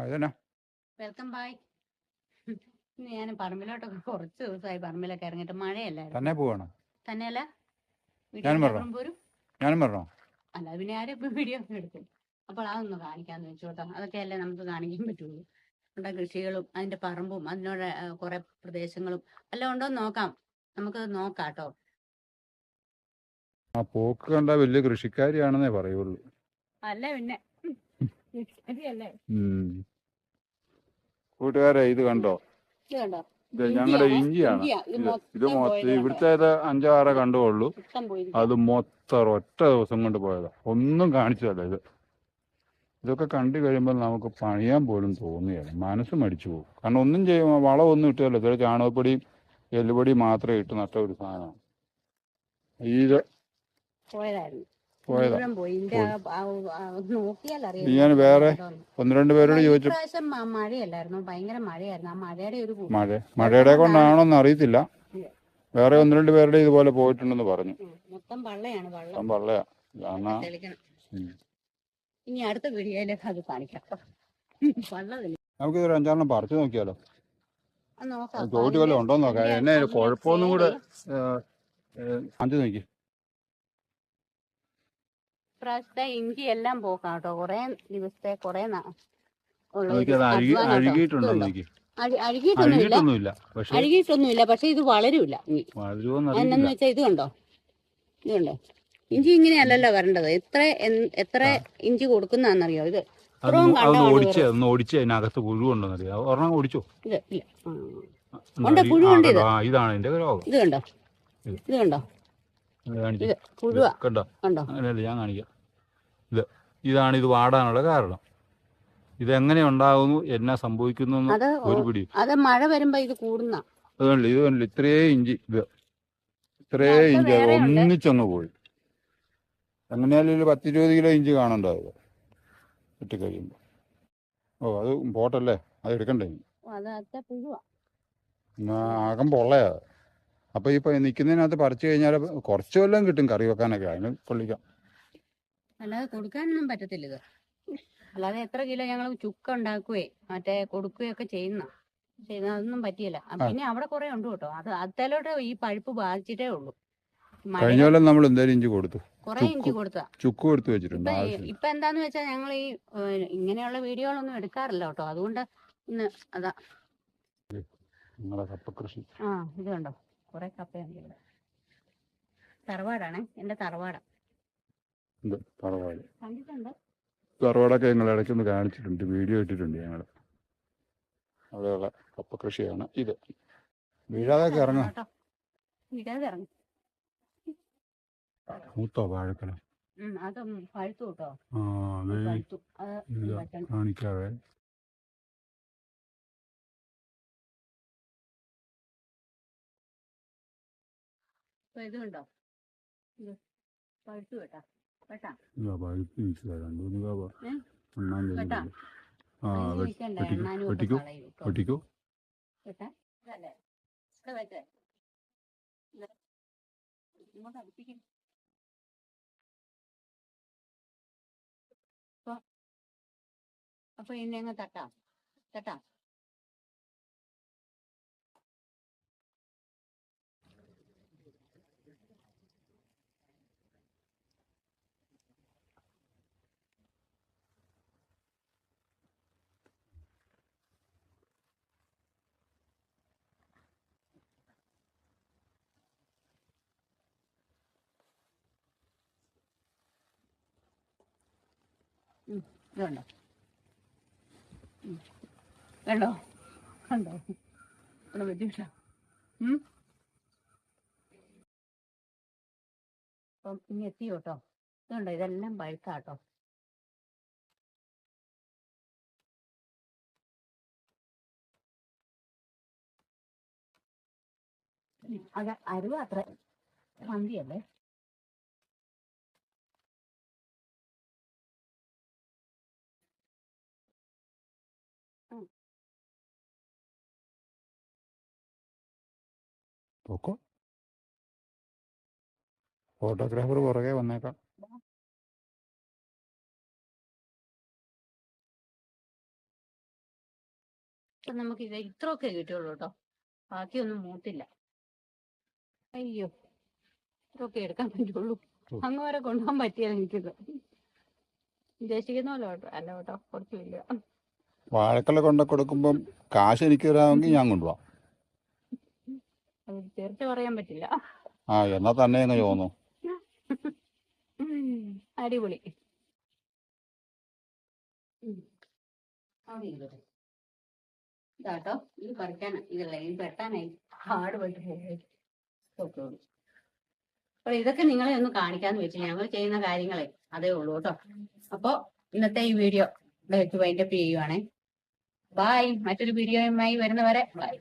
അതന്നെ? Welcome bye. ഞാൻ പറമ്പിലോട്ടൊക്കെ കുറച്ച് ദിവസമായി പറമ്പിലൊക്കെ ഇറങ്ങിയിട്ട് മഴയല്ലായിരുന്നു? തന്നെ പോവാണ്? തന്നെയല്ല. ഞാനും വീട്ടിൽ വരണോ? പോരും ഞാനും പറഞ്ഞോ അല്ല പിന്നെ ആരും ഇപ്പൊ വീഡിയോ ഒക്കെ എടുക്കും അപ്പോൾ അതൊന്ന് കാണിക്കാന്ന് വെച്ചു കേട്ടോ. അതൊക്കെയല്ലേ നമുക്ക് കാണിക്കാൻ പറ്റുള്ളൂ. നമ്മുടെ കൃഷികളും അതിന്റെ പറമ്പും അതിനോട് കുറെ പ്രദേശങ്ങളും എല്ലാം ഉണ്ടോ എന്ന് നോക്കാം. നമുക്ക് നോക്കാട്ടോ കേട്ടോ. ആ പോക്ക് കണ്ട വലിയ കൃഷിക്കാരിയാണെന്നേ പറയുള്ളൂ. അല്ല പിന്നെ. ശരിയല്ലേ ഉം. കൂട്ടുകാരെ ഇത് കണ്ടോ? ഇത് ഞങ്ങളുടെ ഇഞ്ചിയാണേ. ഇഞ്ചിയാണ് ഇഞ്ചിയാ. ഇത് മൊത്തം? ഇവിടുത്തെ അഞ്ചോ ആറോ കണ്ടുള്ളൂ അത് മൊത്തം ഒറ്റ ദിവസം കൊണ്ട് പോയതാ. ഒന്നും കാണിച്ചതല്ല ഇത്. ഇതൊക്കെ കണ്ടു കഴിയുമ്പോൾ നമുക്ക് പണിയാൻ പോലും തോന്നുകയാണ് മനസ്സ് മടിച്ചു പോകും. കാരണം ഒന്നും ചെയ്യുമ്പോൾ വളമൊന്നും ഇട്ടല്ലോ ഇതൊരു ചാണകപ്പൊടിയും എല്ലുപൊടിയും മാത്രമേ ഇട്ട് നട്ട ഒരു സാധനമാണ്. ഇത് പോയതായിരുന്നു. പോയതാ. ഞാൻ വേറെ ഒന്ന് രണ്ട് പേരോട് ചോദിച്ചു ഇപ്രാവശ്യം മ- മഴയല്ലായിരുന്നു? ഭയങ്കര മഴയായിരുന്നു. ആ മഴയുടെ ഒരു കൂ- മഴ മഴയുടെ കൊണ്ടാണോന്ന് അറിയത്തില്ല. വേറെ ഒന്ന് രണ്ട് പേരുടെ ഇതുപോലെ പോയിട്ടുണ്ടെന്ന് പറഞ്ഞു. മൊത്തം പള്ളയാണ് മൊത്തം പള്ളയാ. തെളിക്കണം. ഉം. ഇനി അടുത്ത വീഡിയോയിലേക്ക് അത് കാണിക്കാം. വള്ളം തെളി- നമുക്കിതൊരു അഞ്ചാറെണ്ണം പറിച്ചു നോക്കിയാലോ? ചോദിച്ചു ചോട്ടി വല്ലതും ഉണ്ടോ നോക്കാം. എന്നെ കുഴപ്പമൊന്നും കൂടെ അഞ്ചു നോക്കി. ഇപ്രാവശ്യത്തെ ഇഞ്ചി എല്ലാം പോക്കാം കേട്ടോ. കൊറേ ദിവസത്തെ കൊറേ അഴുകിയിട്ടൊന്നുമില്ല. അഴുകിയിട്ടൊന്നുമില്ല. പക്ഷെ ഇത് വളരൂല എന്നു വെച്ചാ വെച്ചാൽ ഇത് കണ്ടോ? ഇത് കണ്ടോ? ഇഞ്ചി ഇങ്ങനെയല്ലല്ലോ വരേണ്ടത്. എത്ര എത്ര ഇഞ്ചി കൊടുക്കുന്നറിയോ ഇത് ഇത്രയും ഒന്ന് ഓടിച്ച് ഒരെണ്ണം ഇതാണ് എന്റെ രോഗം. ഇത് കണ്ടോ. ഇത് കണ്ടോ ഇത് കാണിച്ച്. ഇത് പുഴുവാ കണ്ടോ? കണ്ടോ? അങ്ങനെയല്ല ഞാൻ കാണിക്കാം. ഇത് ഇതാണ് ഇത് വാടാനുള്ള കാരണം. ഇതെങ്ങനെ ഉണ്ടാകുന്നു എന്നാ സംഭവിക്കുന്നു ഒരു പിടി അത് മഴ വരുമ്പോ ഇത് കൂടുന്ന. അതുകൊണ്ട് ഇത് കണ്ടില്ലേ? ഇത്രേ ഇഞ്ചി ഇത്. ഇത്രേ ഇഞ്ചി. ഒന്നിച്ചൊന്ന് പോയി. എങ്ങനെയാലും ഒരു പത്തിരുപത് കിലോ ഇഞ്ചി കാണണ്ടാവുക. ഇട്ട് കഴിയുമ്പോ ഓ അത് പോട്ടല്ലേ? അത് എടുക്കണ്ടേ? ആകം പൊള്ളയാ. അപ്പൊ ഇപ്പൊ നിൽക്കുന്നതിനകത്ത് പറിച്ചു കഴിഞ്ഞാൽ കുറച്ച് കൊല്ലം കിട്ടും കറി വെക്കാനൊക്കെ. അതിന് കൊള്ളിക്കാം അല്ലാതെ കൊടുക്കാനൊന്നും പറ്റത്തില്ല ഇത്. അല്ലാതെ എത്ര കിലോ ഞങ്ങൾ ചുക്ക ഉണ്ടാക്കുകയെ മറ്റേ കൊടുക്കുകയൊക്കെ ചെയ്യുന്ന. ചെയ്യുന്ന അതൊന്നും പറ്റിയില്ല. പിന്നെ അവിടെ കുറെ ഉണ്ട് കേട്ടോ. അത് അതിലോട്ട് ഈ പഴുപ്പ് ബാധിച്ചിട്ടേ ഉള്ളൂ. കഴിഞ്ഞ കൊല്ലം നമ്മൾ എന്തായാലും ഇഞ്ചി കൊടുത്തു. കുറെ ഇഞ്ചി കൊടുത്താ ചുക്ക് കൊടുത്തു വെച്ചിട്ടുണ്ട്. ഇപ്പൊ എന്താന്ന് വെച്ചാൽ ഞങ്ങൾ ഈ ഇങ്ങനെയുള്ള വീഡിയോകളൊന്നും എടുക്കാറില്ല കേട്ടോ. അതുകൊണ്ട് ഇന്ന് അതാ. നിങ്ങളെ ആ ഇത് കണ്ടോ? കുറെ കപ്പയുണ്ട് ഇവിടെ തറവാടാണേ എന്റെ തറവാടാ. കണ്ടിട്ടുണ്ട്. തറവാടൊക്കെ ഞങ്ങൾ ഇടയ്ക്കൊന്ന് കാണിച്ചിട്ടുണ്ട് വീഡിയോ ഇട്ടിട്ടുണ്ട് ഞങ്ങൾ. അവിടെയുള്ള കപ്പകൃഷിയാണ് ഇത്. വീഴാതെ ഇറങ്ങാം. മൂത്തോ വാഴക്കല ഉം, ഇത് കണ്ടോ? ഇത് പഴുത്തു കേട്ടാ. കേട്ടാ? കേട്ടാ? വെട്ടിക്കോ, കേട്ടോ. ഇതല്ലേ? ഇവിടെ വെച്ചേ. ഇങ്ങോട്ട് അടുപ്പിക്ക്. അപ്പൊ അങ്ങ് തട്ടാം. തട്ടാം. ഇത് കണ്ടോ കണ്ടോ ഇവിടെ ഉം. അപ്പം ഇനി എത്തി കേട്ടോ ഇതുണ്ടോ? ഇതെല്ലാം പഴുത്താട്ടോ അത് അരുവ അത്ര. മന്തിയല്ലേ? പൊക്കോ ഫോട്ടോഗ്രാഫർ പുറകെ വന്നേക്കാം. നമുക്ക് ഇത് ഇത്രയൊക്കെ കിട്ടുള്ളൂ കേട്ടോ. ബാക്കിയൊന്നും മൂട്ടില്ല. അയ്യോ. ഇത്രയൊക്കെ എടുക്കാൻ പറ്റുള്ളൂ. അങ്ങ് വരെ കൊണ്ടുപോകാൻ പറ്റിയാൽ എനിക്കിത്. ഉദ്ദേശിക്കുന്ന പോലെ കേട്ടോ. അല്ല കേട്ടോ കുറച്ചില്ല വാഴക്കല കൊണ്ട കൊടുക്കുമ്പം കാശ് എനിക്ക് തരാമെങ്കിൽ ഞാൻ കൊണ്ടുപോവാം തീർച്ച പറയാൻ പറ്റില്ല. ആ എന്നാ തന്നെ ഉം, അടിപൊളി. ഇതാട്ടോ ഇത് ഇതല്ല ഇത് വെട്ടാനായി. അപ്പൊ ഇതൊക്കെ നിങ്ങളെ ഒന്ന് കാണിക്കാന്ന് വെച്ചു ഞങ്ങൾ ചെയ്യുന്ന കാര്യങ്ങളെ അതേ ഉള്ളൂ കേട്ടോ. അപ്പൊ ഇന്നത്തെ ഈ വീഡിയോ വെച്ച് വൈൻഡപ്പ് ചെയ്യുവാണേ. ബായ് മറ്റൊരു വീഡിയോയുമായി വരുന്നവരെ ബൈ